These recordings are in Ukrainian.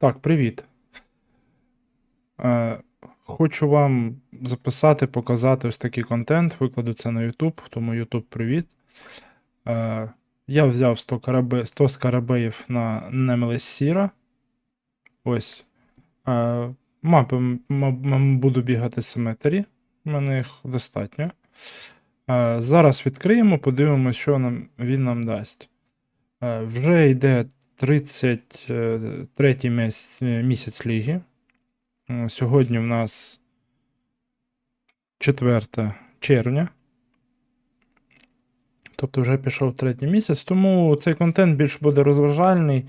Так, привіт. Е, хочу вам записати, показати ось такий контент. Викладу це на YouTube, тому YouTube привіт. Е, я взяв 100, карабе, 100 скарабеїв на Немелес Сіра. Ось. Е, мапи буду бігати симетрі. У мене їх достатньо. Е, зараз відкриємо, подивимося, що нам, він нам дасть. Е, вже йде 33 місяць, місяць ліги. Е, Сьогодні в нас 4 червня. Тобто вже пішов третій місяць, тому цей контент більш буде розважальний,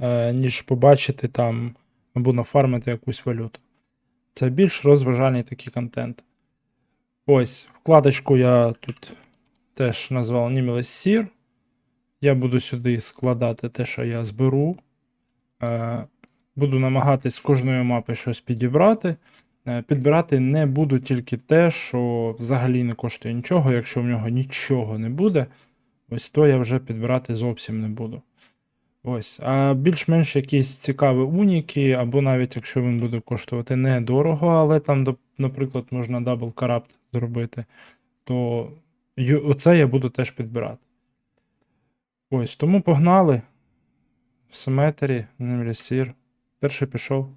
е, ніж побачити там або нафармити якусь валюту. Це більш розважальний такий контент. Ось, вкладочку я тут теж назвав Nimeless Seer. Я буду сюди складати те, що я зберу. Е, Буду намагатись з кожної мапи щось підібрати. Е, Підбирати не буду тільки те, що взагалі не коштує нічого. Якщо в нього нічого не буде, ось то я вже підбирати зовсім не буду. Ось. А більш-менш якісь цікаві уніки, або навіть якщо він буде коштувати недорого, але там, наприклад, можна дабл карапт зробити, то оце я буду теж підбирати. Ось, тому погнали. В Симетрі, Немлісір. Перший пішов.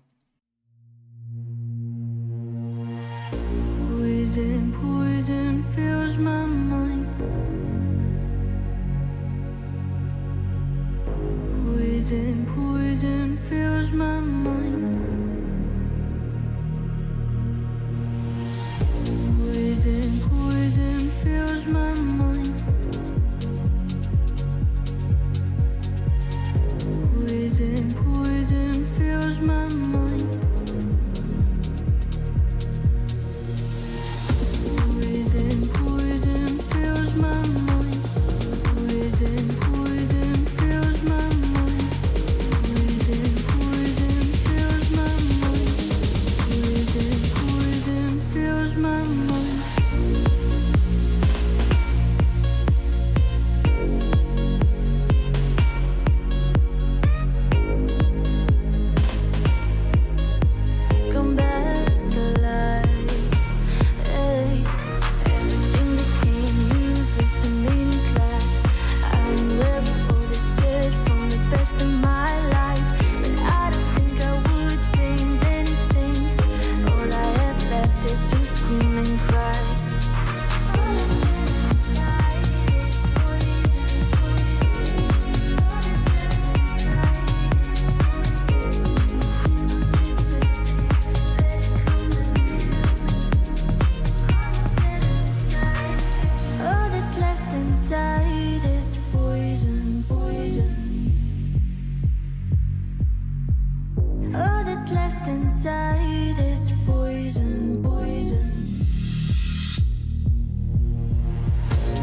left inside is poison, poison.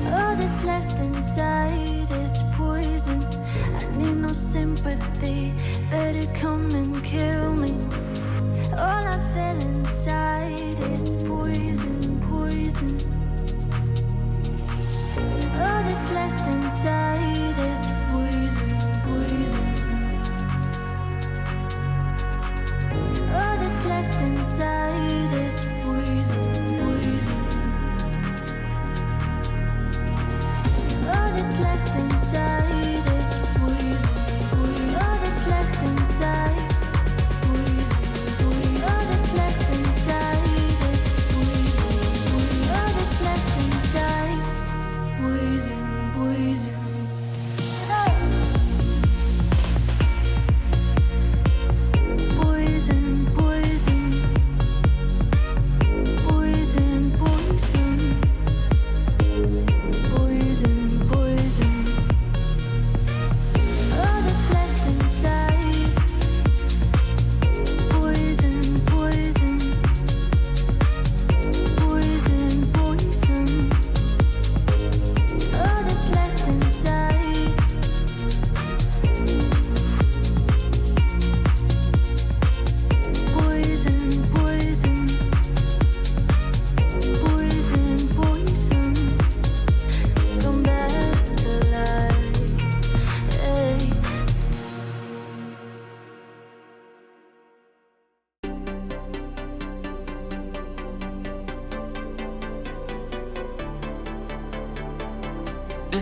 All that's left inside is poison. I need no sympathy, better come and kill me. All I inside is poison, poison. All that's left inside is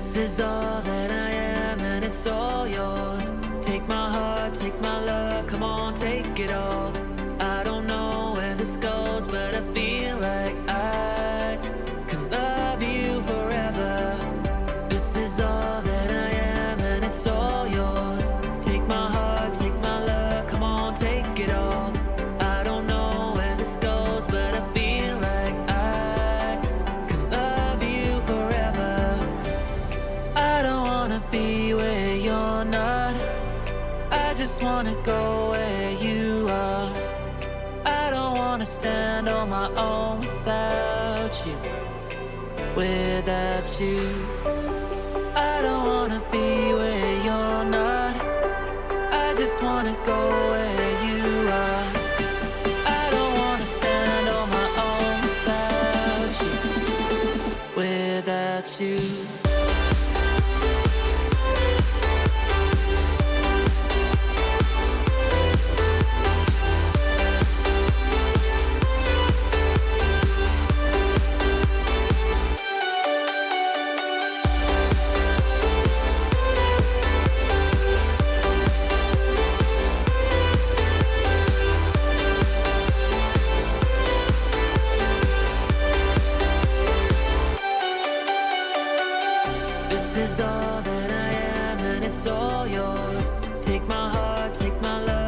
This is all that I am, and it's all yours. Take my heart, take my love, come on, take it all. I don't know where this goes, but I feel wanna go where you are. I don't wanna stand on my own without you. Without you. I don't wanna be where you're not. I just wanna go This is all that I am, and it's all yours. Take my heart, take my love,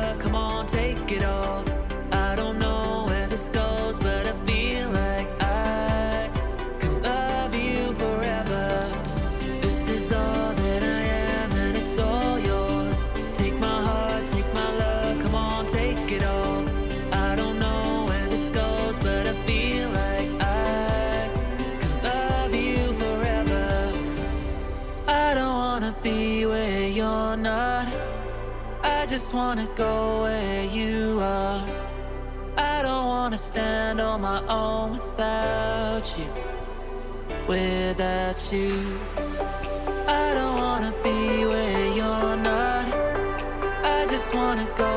just wanna go where you are. I don't wanna stand on my own without you. Without you. I don't wanna be where you're not. I just wanna go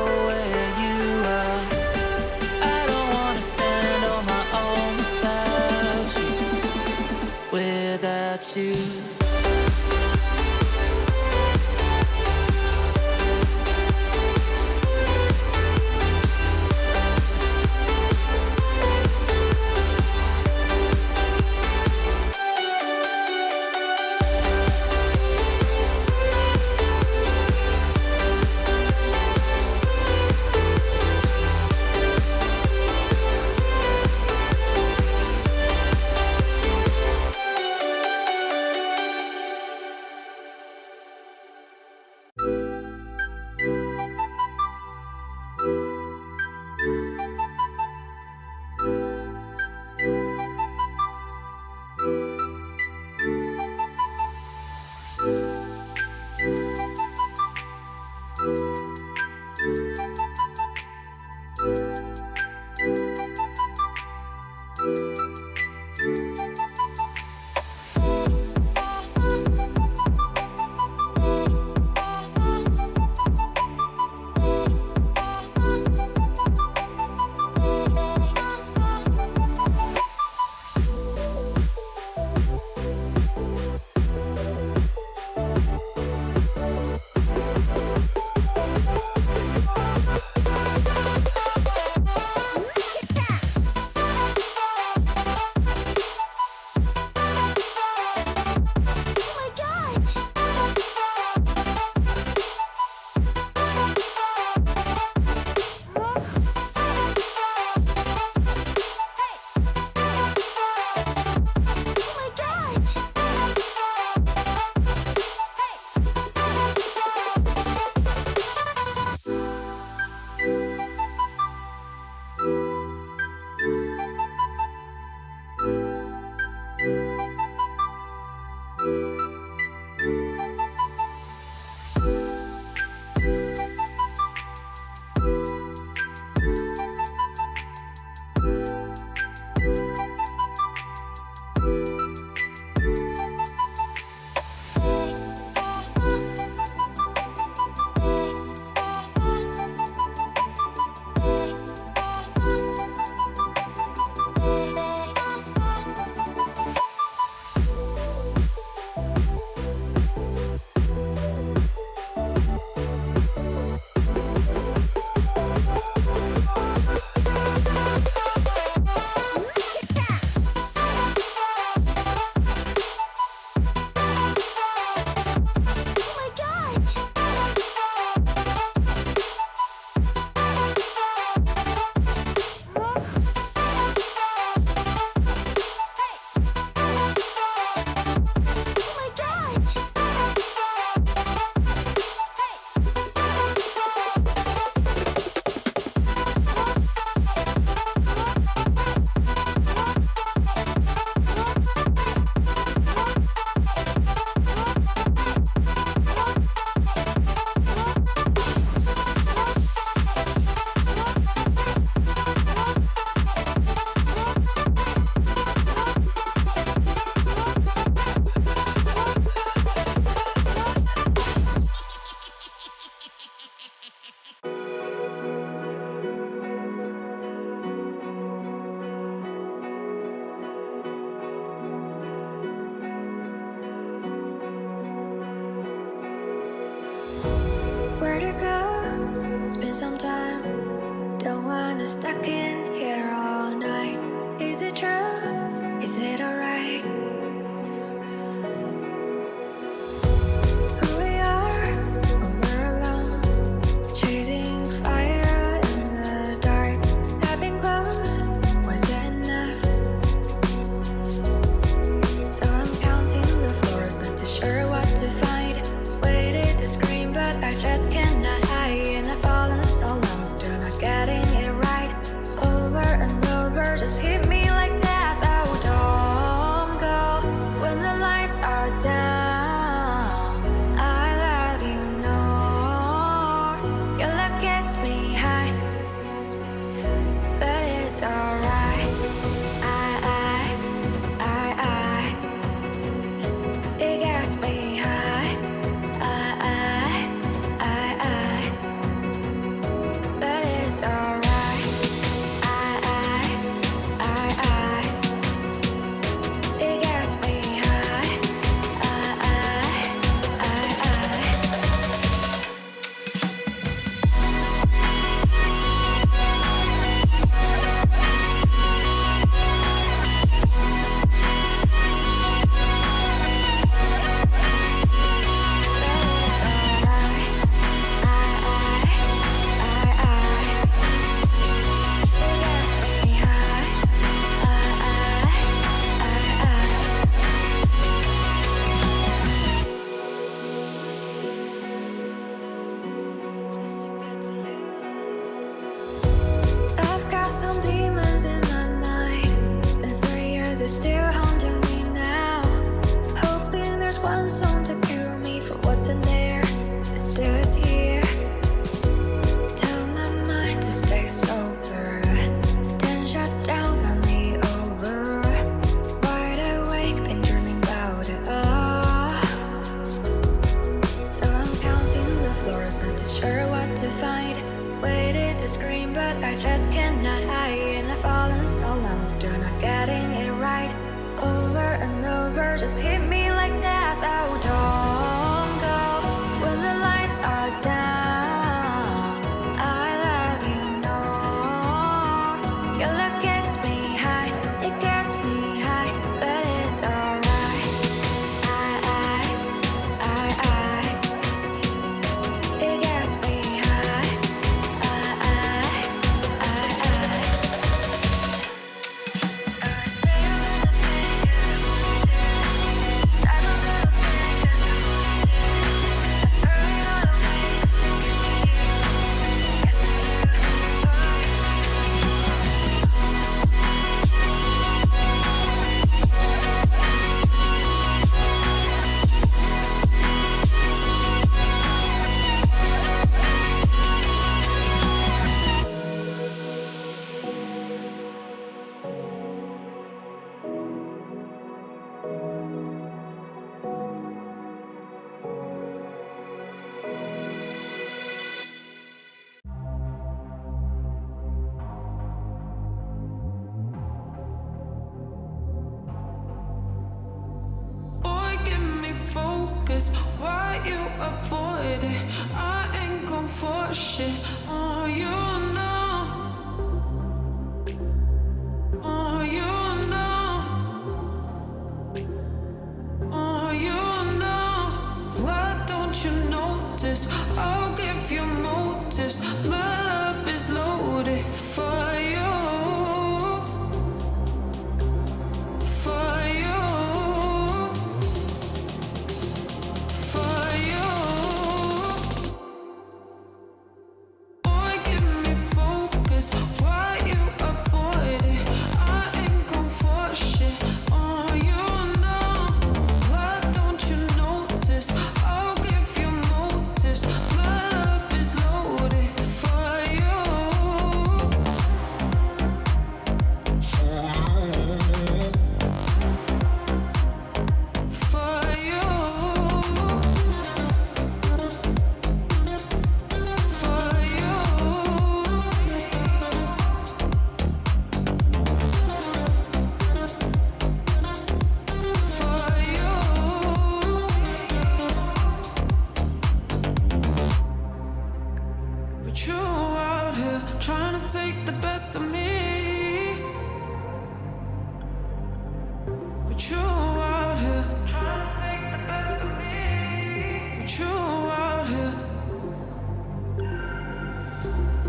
this why you avoid it? I ain't gon' for shit on you.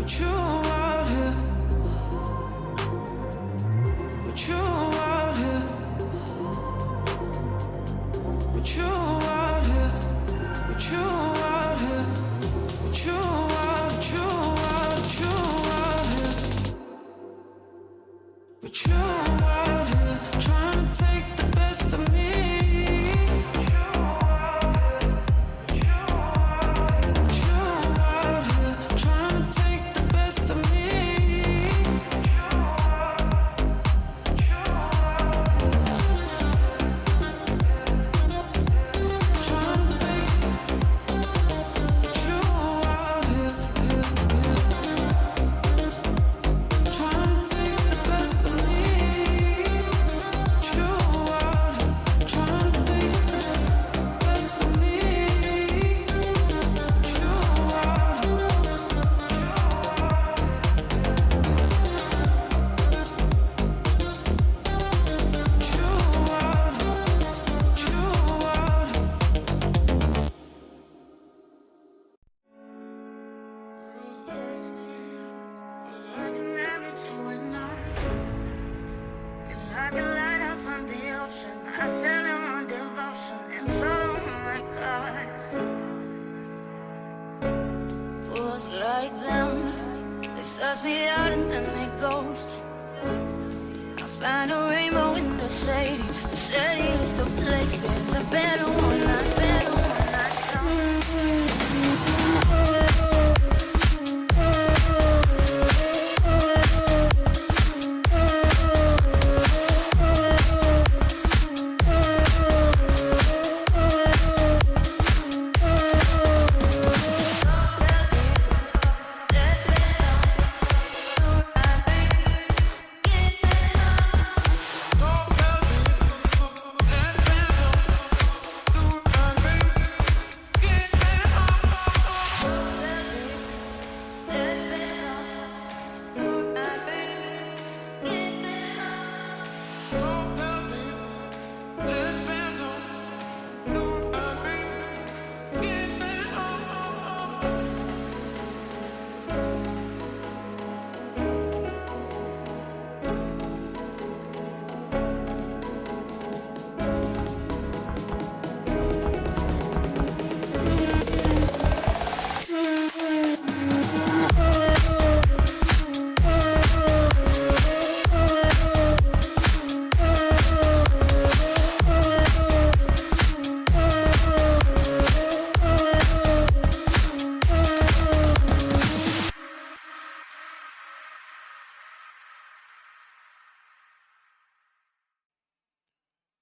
true.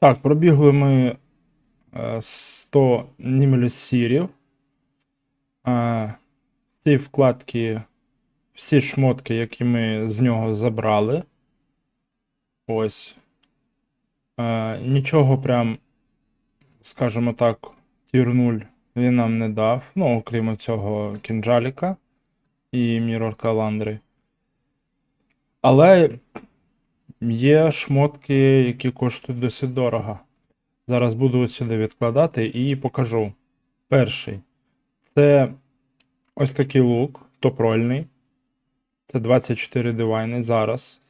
Так, пробігли ми е, 100 німелюсірів. Е, В цій вкладці всі шмотки, які ми з нього забрали. Ось. Е, Нічого прям, скажімо так, тір 0 він нам не дав. Ну, окрім цього кінджаліка і Mirror Каландри. Але Є шмотки, які коштують досить дорого. Зараз буду ось сюди відкладати і покажу. Перший. Це ось такий лук, топрольний. Це 24 дивайни зараз.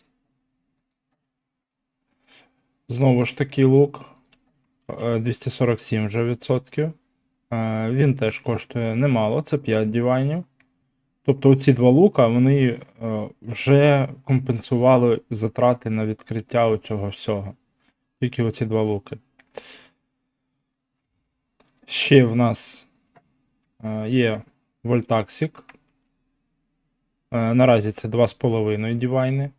Знову ж такий лук. е, 247 вже відсотків. Е, Він теж коштує немало, це 5 дивайнів. Тобто оці два лука вони е, вже компенсували затрати на відкриття цього всього. Тільки оці два луки. Ще в нас е, є Вольтаксік. Е, наразі це 2,5 дівайни.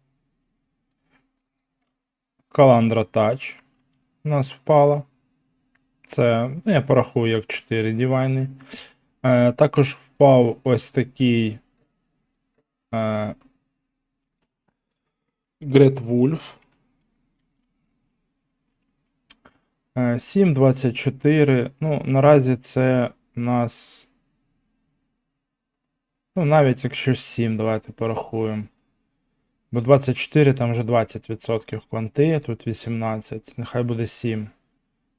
Каландра Touch у нас впала. Це, ну, я порахую, як 4 дівайни. Також впав ось такий е, Wolf. Е, 7.24. Ну, наразі це у нас. Ну, навіть якщо 7, давайте порахуємо. Бо 24 там вже 20% кванти, тут 18. Нехай буде 7.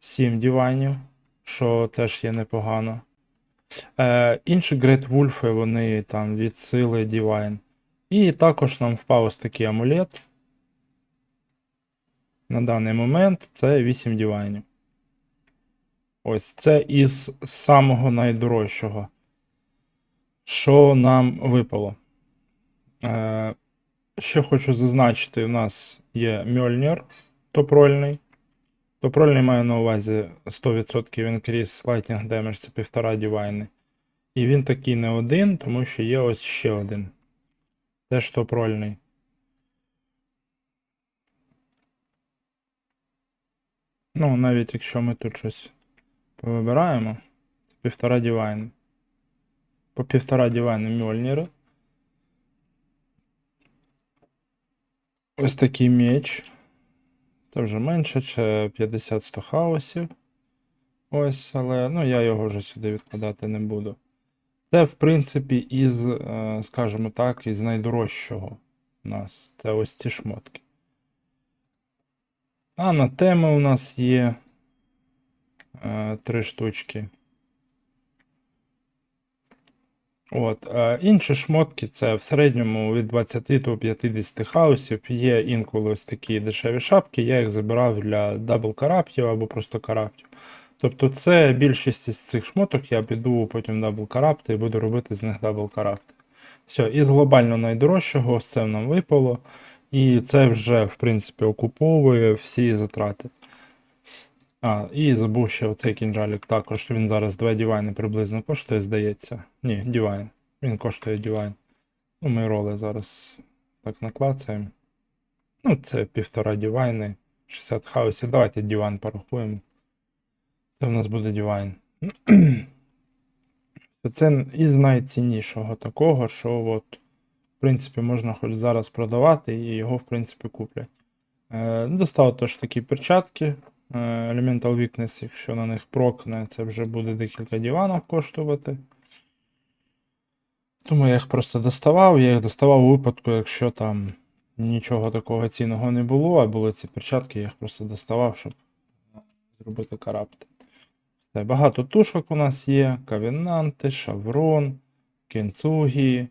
7 дівайнів, що теж є непогано. Е, інші Great Wolf, вони там від сили Divine. І також нам впав ось такий амулет. На даний момент це 8 дівайнів. Ось це із самого найдорожчого, що нам випало. Е, ще хочу зазначити, у нас є Мьольнір топрольний. Топрольний має на увазі 100% інкріс Lightning Damage, це півтора дівайни. І він такий не один, тому що є ось ще один. Теж топрольний. Ну, навіть якщо ми тут щось повибираємо, це півтора дівайни. По півтора дівайни Мьольніри. Ось такий меч. Це вже менше, чи 50-100 хаосів. Ось, але ну, я його вже сюди відкладати не буду. Це, в принципі, із, е, скажімо так, із найдорожчого у нас. Це ось ці шмотки. А на теми у нас є е, три штучки. От, е, інші шмотки це в середньому від 20 до 50 хаосів. Є інколи ось такі дешеві шапки, я їх забирав для дабл караптів або просто караптів. Тобто це більшість із цих шмоток я піду потім дабл карапти і буду робити з них дабл карапти. Все, із глобально найдорожчого ось це нам випало. І це вже, в принципі, окуповує всі затрати. А, і забув ще оцей кінжалік також. Він зараз 2 дівайни приблизно коштує, здається. Ні, дівайн. Він коштує дівайн. Ну, ми роли зараз так наклацаємо. Ну, це півтора дівайни, 60 хаусів. Давайте дівайн порахуємо. Це в нас буде дівайн. Це із найціннішого такого, що от, в принципі, можна хоч зараз продавати і його, в принципі, куплять. Е, достав теж такі перчатки. Е, Elemental Weakness, якщо на них прокне, це вже буде декілька діванок коштувати. Тому я їх просто доставав. Я їх доставав у випадку, якщо там нічого такого цінного не було, а були ці перчатки, я їх просто доставав, щоб зробити карапти. Все, багато тушок у нас є: Кавенанти, Шаврон, Кенцугі,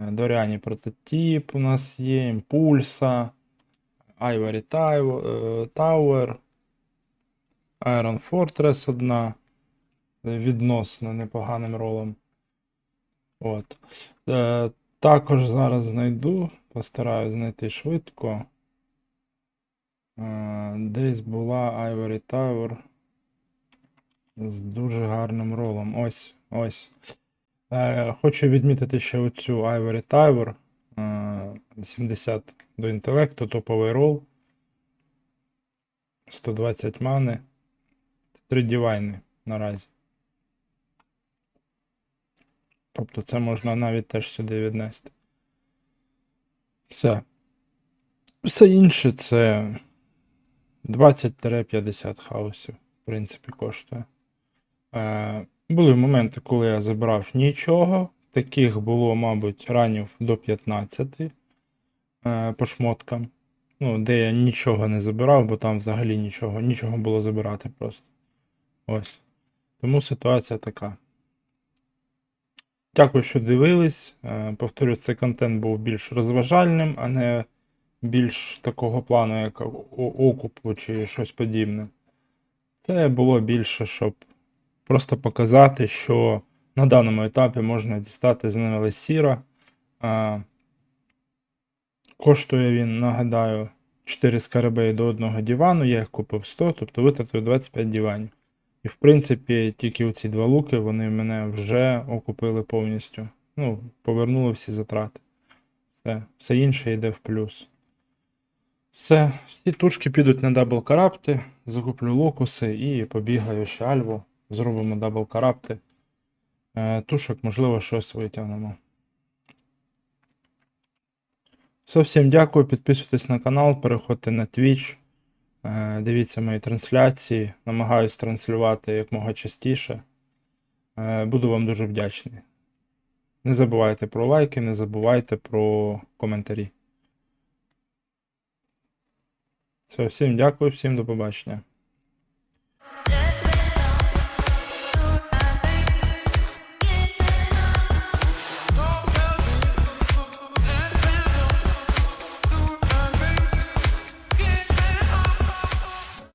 е, Доряні прототип у нас є, Імпульса, Ivory Tow- е, Tower, Iron Fortress одна. е, Відносно непоганим ролом. От. Е, також зараз знайду, постараюсь знайти швидко. Е, десь була Ivory Tower з дуже гарним ролом. Ось, ось. Е, хочу відмітити ще оцю Ivory Tower. Е, 70 до інтелекту, топовий рол. 120 мани. Три дівайни наразі. Тобто це можна навіть теж сюди віднести. Все. Все інше це 20-50 хаосів, в принципі, коштує. Е, були моменти, коли я забрав нічого. Таких було, мабуть, ранів до 15 е, по шмоткам. Ну, де я нічого не забирав, бо там взагалі нічого, нічого було забирати просто. Ось. Тому ситуація така. Дякую, що дивились. Е, Повторю, цей контент був більш розважальним, а не більш такого плану, як окупу чи щось подібне. Це було більше, щоб просто показати, що на даному етапі можна дістати з ними сіра. Коштує він, нагадаю, 4 скарабеї до одного дивану. Я їх купив 100, тобто витратив 25 диванів. І в принципі, тільки оці два луки вони мене вже окупили повністю. Ну, повернули всі затрати. Все, все інше йде в плюс. Все, всі тушки підуть на дабл карапти, закуплю локуси і побігаю ще альву. Зробимо дабл карапти. Е, тушок, можливо, щось витягнемо. Все, всім дякую. Підписуйтесь на канал, переходьте на Twitch. Е, Дивіться мої трансляції. Намагаюсь транслювати якмога частіше. Е, Буду вам дуже вдячний. Не забувайте про лайки, не забувайте про коментарі. Все, всім дякую, всім до побачення.